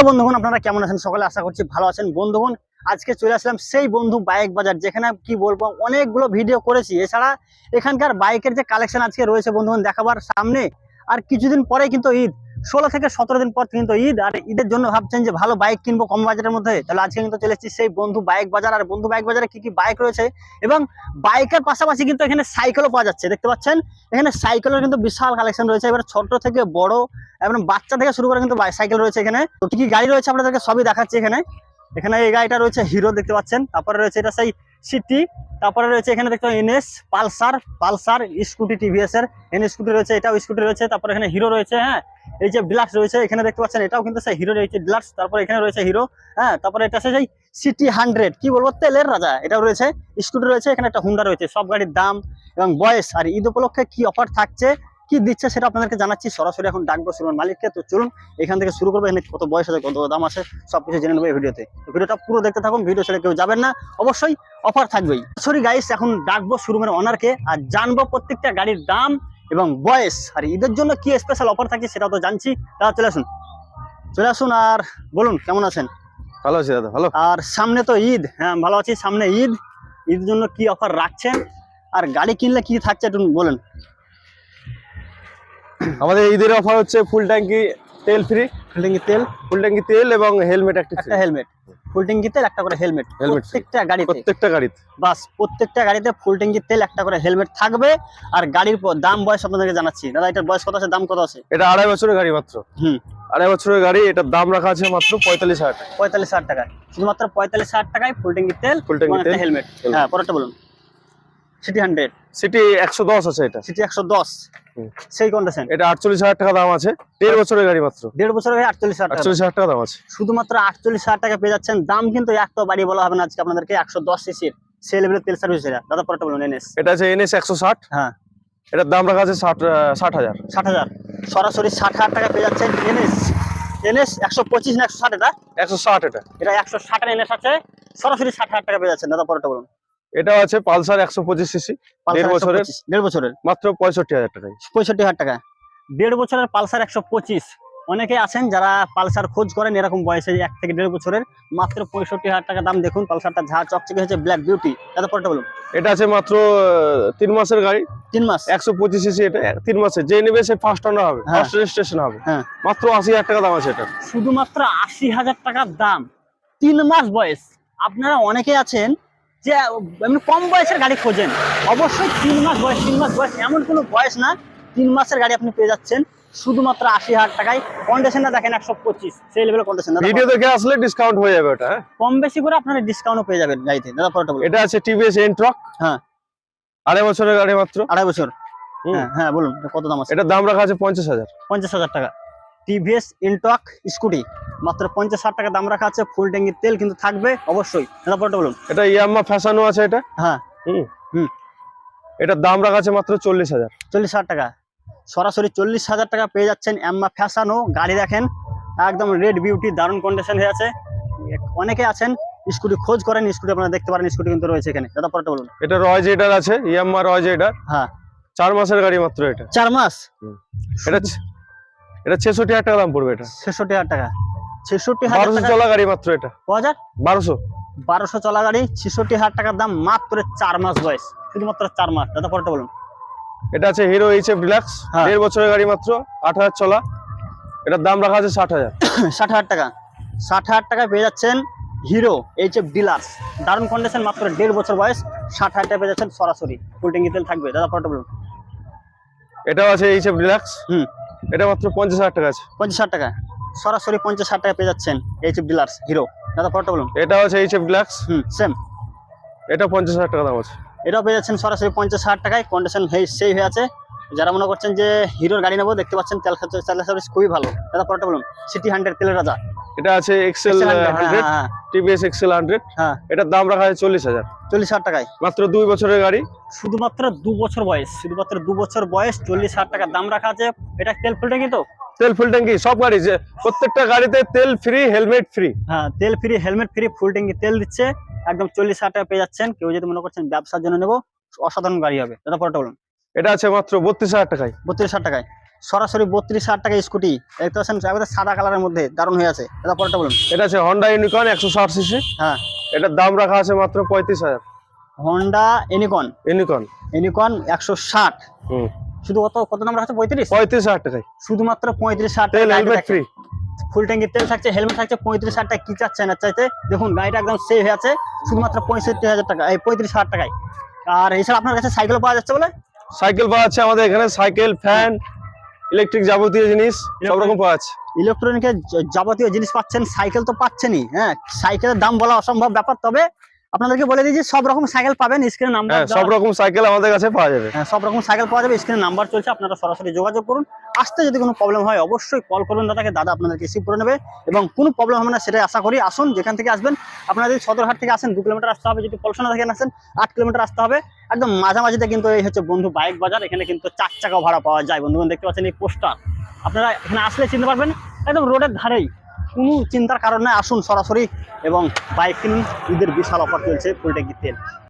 Hello বন্ধুগণ, আপনারা কেমন আছেন? সকালে আশা করছি ভালো আছেন। বন্ধুগণ, আজকে চলে আসলাম সেই বন্ধু বাইক বাজার, যেখানে কি বলব, অনেকগুলো ভিডিও করেছি। এছাড়া এখানকার বাইকের যে কালেকশন আজকে রয়েছে বন্ধুগণ, দেখাবার সামনে, আর কিছুদিন পরে কিন্তু ঈদ। ষোলো থেকে সতেরো দিন পর কিন্তু ঈদ, আর ঈদের জন্য ভাবছেন যে ভালো বাইক কিনবো কম বাজারের মধ্যে। তাহলে আজকে কিন্তু চলে সেই বন্ধু বাইক বাজার, আর বন্ধু বাইক বাজারে কি কি বাইক রয়েছে? এবং বাইকের পাশাপাশি কিন্তু এখানে সাইকেলও পাওয়া যাচ্ছে, দেখতে পাচ্ছেন? এখানে সাইকেলের কিন্তু বিশাল কালেকশন রয়েছে। এবার ছোট থেকে বড়, এবং বাচ্চা থেকে শুরু করে কিন্তু সাইকেল রয়েছে এখানে। তো কি গাড়ি রয়েছে আপনাদেরকে সবই দেখাচ্ছি এখানে। এখানে এই গাড়িটা রয়েছে হিরো, দেখতে পাচ্ছেন। তারপরে রয়েছে এটা সেই সিটি, তারপরে রয়েছে এখানে দেখতে NS, Pulsar Pulsar, scooty, TVS এর এন স্কুটি রয়েছে, এটাও স্কুটি রয়েছে। তারপরে এখানে হিরো রয়েছে হ্যাঁ এই যে ডিলাক্স রয়েছে, এখানে দেখতে পাচ্ছেন এটাও কিন্তু সেই হিরো রয়েছে ডিলাক্স। তারপরে এখানে রয়েছে হিরো হ্যাঁ তারপরে এটা সেই সিটি হান্ড্রেড, কি বলব, তেলের রাজা, এটাও রয়েছে। স্কুটি রয়েছে, এখানে একটা হুন্ডা রয়েছে, সব গাড়ির দাম এবং বয়স, আর ঈদ উপলক্ষে কি অফার থাকছে কি দিচ্ছে সেটা আপনাদেরকে জানাচ্ছি। সরাসরি এখন ডাকবো শুনুন মালিককে। তো চলুন এখান থেকে শুরু করব। এখানে কত বয়স আছে কত দাম আছে সবকিছু জেনে নেব এই ভিডিওতে। ভিডিওটা পুরো দেখতে থাকুন ভিডিও ছেড়ে কেউ যাবেন না। অবশ্যই অফার থাকবেই। সরি গাইস এখন ডাকবো শোরুমের অনারকে আর জানব প্রত্যেকটা গাড়ির দাম এবং বয়স। আর ঈদের জন্য কি স্পেশাল অফার থাকে সেটাও তো জানছি। তারা চলে আসুন। চলে আসুন আর বলুন কেমন আছেন? ভালো আছি দাদা ভালো? আর সামনে তো ঈদ। হ্যাঁ ভালো আছি। সামনে ঈদ। ঈদের জন্য কি অফার রাখছেন? আর গাড়ি কিনলে কি থাকছে একটু বলেন। আমাদের ঈদের অফার হচ্ছে ফুল ট্যাঙ্কি তেল ফ্রি ফিল্ডিংয়ের তেল ফুল ট্যাঙ্কি তেল এবং হেলমেট একটা একটা হেলমেট ফুল ট্যাঙ্কি তেল একটা করে হেলমেট free। প্রত্যেকটা গাড়িতে। প্রত্যেকটা গাড়িতে। বাস প্রত্যেকটা গাড়িতে ফুল ট্যাঙ্কি তেল একটা করে হেলমেট থাকবে আর গাড়ির দাম বয়স আপনাদেরকে জানাচ্ছি। দাদা এটার বয়স কত আছে? দাম কত আছে? এটা আড়াই বছরের গাড়ি মাত্র। হুম। আড়াই বছরের গাড়ি এটার দাম রাখা আছে মাত্র পঁয়তাল্লিশ হাজার পঁয়তাল্লিশ হাজার টাকায়। শুধুমাত্র পঁয়তাল্লিশ হাজার টাকায় ফুল ট্যাঙ্কি তেল ফুল ট্যাঙ্কি তেল হেলমেট হ্যাঁ পরেরটা বলুন। সিটি হান্ড্রেড সিটি একশো দশ আছে এটা। সিটি একশো দশ। সেই কন্ডিশন এটা আটচল্লিশ হাজার টাকা দাম আছে। দেড় বছরের গাড়ি মাত্র। দেড় বছর হয়ে আটচল্লিশ হাজার আটচল্লিশ হাজার টাকা দাম আছে। শুধুমাত্র আটচল্লিশ হাজার টাকা পেয়ে যাচ্ছেন। দাম কিন্তু একটাও বাড়ি বলা হবে না আজকে আপনাদেরকে। একশো দশ সিসির সেই লেভেলের তেল সার্ভিস এটা দাদা পরেরটা বলুন এনএস এটা আছে এনএস একশো ষাট। হ্যাঁ। এটার দাম রাখা আছে ষাট ষাট হাজার। ষাট হাজার। সরাসরি ষাট হাজার টাকা পেয়ে যাচ্ছেন এনএস এনএস একশো পঁচিশ না একশো ষাট এটা? একশো ষাট এটা। এটা একশো ষাটের এনএস আছে। সরাসরি ষাট হাজার টাকা পেয়ে যাচ্ছেন। দাদা পরেরটা বলুন। এটাও আছে পালসার একশো পঁচিশ সিসি দেড় বছরের? দেড় বছরের? মাত্র পঁয়ষট্টি হাজার টাকায়। পঁয়ষট্টি হাজার টাকা। দেড় বছরের পালসার একশো পঁচিশ। অনেকে আছেন যারা পালসার খোঁজ করেন এরকম বয়সে এক থেকে দেড় বছরের মাত্র পঁয়ষট্টি হাজার টাকা দাম। দেখুন পালসারটা ঝা চকচকে হয়েছে ব্ল্যাক বিউটি বলুন। এটা আছে মাত্র তিন মাসের গাড়ি। তিন মাস? একশো পঁচিশ সিসি এটা তিন মাসে। যে নেবে সে ফার্স্ট অনার হবে হ্যাঁ। ফার্স্ট রেজিস্ট্রেশন হবে। হ্যাঁ। মাত্র আশি হাজার টাকা দাম আছে এটা শুধুমাত্র আশি হাজার টাকার দাম। তিন মাস বয়স। আপনারা অনেকে আছেন যে এমনি কম বয়সের গাড়ি খোঁজেন। অবশ্যই তিন মাস বয়স তিন মাস বয়স এমন কোনো বয়স না তিন মাসের গাড়ি আপনি পেয়ে যাচ্ছেন। শুধুমাত্র আশি হাজার টাকায়। কন্ডিশনটা দেখেন একশো পঁচিশ সেই লেভেলের কন্ডিশন ভিডিও দেখে আসলে ডিসকাউন্ট হয়ে যাবে ওটা হ্যাঁ? কম বেশি করে আপনারা ডিসকাউন্টও পেয়ে যাবেন গাড়িতে দাদা পরটা বলুন এটা আছে টিভিএস এন ট্রাক হ্যাঁ। আড়াই বছরের গাড়ি মাত্র? আড়াই বছর। হ্যাঁ হ্যাঁ বলুন কত দাম আছে? এটার দাম রাখা আছে পঞ্চাশ হাজার। পঞ্চাশ হাজার টাকা। TVS Ntorq scooty. মাত্র পঞ্চাশ হাজার টাকা দাম রাখা আছে ফুল ট্যাঙ্কির তেল কিন্তু থাকবে অবশ্যই। বলুন। এটা ইয়াম্মা ফ্যাশনও আছে এটা? হ্যাঁ। হুম। হুম। এটার দাম রাখা আছে মাত্র চল্লিশ হাজার। চল্লিশ হাজার টাকা। সরাসরি চল্লিশ হাজার টাকা পেয়ে যাচ্ছেন এম্মা ফ্যাশনও গাড়ি দেখেন। একদম রেড বিউটি দারুণ কন্ডিশন হয়ে আছে। অনেকে আছেন স্কুটি খোঁজ করেন স্কুটি আপনারা দেখতে পারেন স্কুটি কিন্তু রয়েছে এখানে। দাদা পরটা বলুন। এটা রয় জেডার আছে ইয়াম্মা রয় জেডার। হ্যাঁ। চার মাসের গাড়ি মাত্র এটা। চার মাস? এটা এটা ছেষট্টি হাজার টাকা দাম পড়বে এটা। ছেষট্টি হাজার টাকা। ছেষট্টি হাজার বারোশো টাকা চলা গাড়ি মাত্র এটা। ক হাজার বারোশো। বারোশো চলা গাড়ি ছেষট্টি হাজার টাকার দাম মাত্র চার মাস বয়স। শুধুমাত্র চার মাস। দাদা পরটা বলুন। এটা আছে হিরো এইচ এফ ডিলাক্স। দেড় বছরের গাড়ি মাত্র আট হাজার চলা। এটার দাম রাখা আছে ষাট হাজার। ষাট হাজার টাকা। ষাট হাজার টাকায় পেয়ে যাচ্ছেন হিরো এইচ এফ ডিলার্স দারুণ কন্ডিশন মাত্র দেড় বছর বয়স ষাট হাজার টাকা পেয়ে যাচ্ছেন সরাসরি। ফুল ট্যাঙ্কি তেল থাকবে। দাদা পরটা বলুন। এটাও আছে এইচ এফ ডিলাক্স হুম। এটা মাত্র পঞ্চাশ হাজার টাকা আছে। পঞ্চাশ হাজার টাকা। সরাসরি পঞ্চাশ হাজার টাকা পেয়ে যাচ্ছেন এইচ এফ ডিলার্স হিরো দাদা পরটা বলুন। এটা হচ্ছে H F deluxe hmm same এটা পঞ্চাশ হাজার টাকা দাম আছে। এটাও পেয়ে যাচ্ছেন সরাসরি পঞ্চাশ হাজার টাকায়। কন্ডিশন হয়ে সেই হয়ে আছে। যারা মনে করছেন যে হিরোর গাড়ি নেব দেখতে পাচ্ছেন তেল তেলের সার্ভিস খুবই ভালো। দাদা পরটা বলুন। সিটি হান্ড্রেড তেলের রাজা। এটা আছে XL hundred TVS XL hundred এটার দাম রাখা আছে চল্লিশ হাজার। চল্লিশ হাজার টাকায়। মাত্র দুই বছরের গাড়ি। শুধুমাত্র দু বছর বয়স শুধুমাত্র দু বছর বয়স চল্লিশ হাজার টাকা দাম রাখা আছে। এটা তেল ফুল ট্যাঙ্কি তো? তেল ফুল ট্যাঙ্কি সব গাড়ি যে প্রত্যেকটা গাড়িতে তেল ফ্রি হেলমেট ফ্রি হ্যাঁ তেল ফ্রি হেলমেট ফ্রি ফুল ট্যাঙ্কি তেল দিচ্ছে। একদম চল্লিশ হাজার টাকা পেয়ে যাচ্ছেন। কেউ যদি মনে করছেন ব্যবসার জন্য নেব অসাধারণ গাড়ি হবে দাদা পরটা বলুন। এটা আছে মাত্র বত্রিশ হাজার টাকায়। বত্রিশ হাজার টাকায়। সরাসরি বত্রিশ হাজার টাকা স্কুটি দেখতে পাচ্ছেন একবারে সাদা কালারের মধ্যে দারুণ হয়ে আছে। এটা পরেরটা বলুন। এটা আছে হন্ডা ইউনিকর্ন একশো ষাট সিসি হ্যাঁ। এটার দাম রাখা আছে মাত্র পঁয়ত্রিশ হাজার। হন্ডা এনিকন ইউনিকর্ন এনিকন একশো ষাট। হুম। শুধু কত কত নাম্বার আছে? পঁয়ত্রিশ? পঁয়ত্রিশ হাজার টাকায়। শুধুমাত্র পঁয়ত্রিশ হাজার টাকা হেলমেট ফ্রি ফুল ট্যাঙ্কির তেল থাকছে হেলমেট থাকছে পঁয়ত্রিশ হাজার টাকা কি চাচ্ছেন আর চাইতে? দেখুন গাড়িটা একদম সেভ হয়ে আছে শুধুমাত্র পঁয়ষট্টি হাজার টাকা এই পঁয়ত্রিশ হাজার টাকায়। আর এছাড়া আপনার কাছে সাইকেল পাওয়া যাচ্ছে বলে? সাইকেল পাওয়া যাচ্ছে আমাদের এখানে সাইকেল ফ্যান ইলেকট্রিক যাবতীয় জিনিস সব রকম পাওয়া যাচ্ছে। ইলেকট্রনিকের যাবতীয় জিনিস পাচ্ছেন সাইকেল তো পাচ্ছেনই হ্যাঁ সাইকেলের দাম বলা অসম্ভব ব্যাপার তবে আপনাদেরকে বলে দিয়েছি সব রকম সাইকেল পাবেন স্ক্রিনে নাম্বার হ্যাঁ সব রকম সাইকেল আমাদের কাছে পাওয়া যাবে। হ্যাঁ, সব রকম সাইকেল পাওয়া যাবে স্ক্রিনে নাম্বার চলছে আপনারা সরাসরি যোগাযোগ করুন। আসতে যদি কোনো প্রবলেম হয় অবশ্যই কল করুন দাদাকে দাদা আপনাদেরকে রিসিভ করে নেবে এবং কোনো প্রবলেম হবে না সেটাই আশা করি। আসুন যেখান থেকে আসবেন আপনারা যদি সদরহাট থেকে আসেন দু কিলোমিটার আসতে হবে যদি পলসনা থেকে আসেন আট কিলোমিটার আসতে হবে। একদম মাঝামাঝিতে কিন্তু এই হচ্ছে বন্ধু বাইক বাজার এখানে কিন্তু চার চাকা ভাড়া পাওয়া যায়। বন্ধুগণ দেখতে পাচ্ছেন এই পোস্টার আপনারা এখানে আসলে চিনতে পারবেন একদম রোডের ধারেই। কোনো চিন্তার কারণে আসুন সরাসরি এবং বাইক কিনুন। ঈদের বিশাল অফার চলছে ফুলটেকি তেল।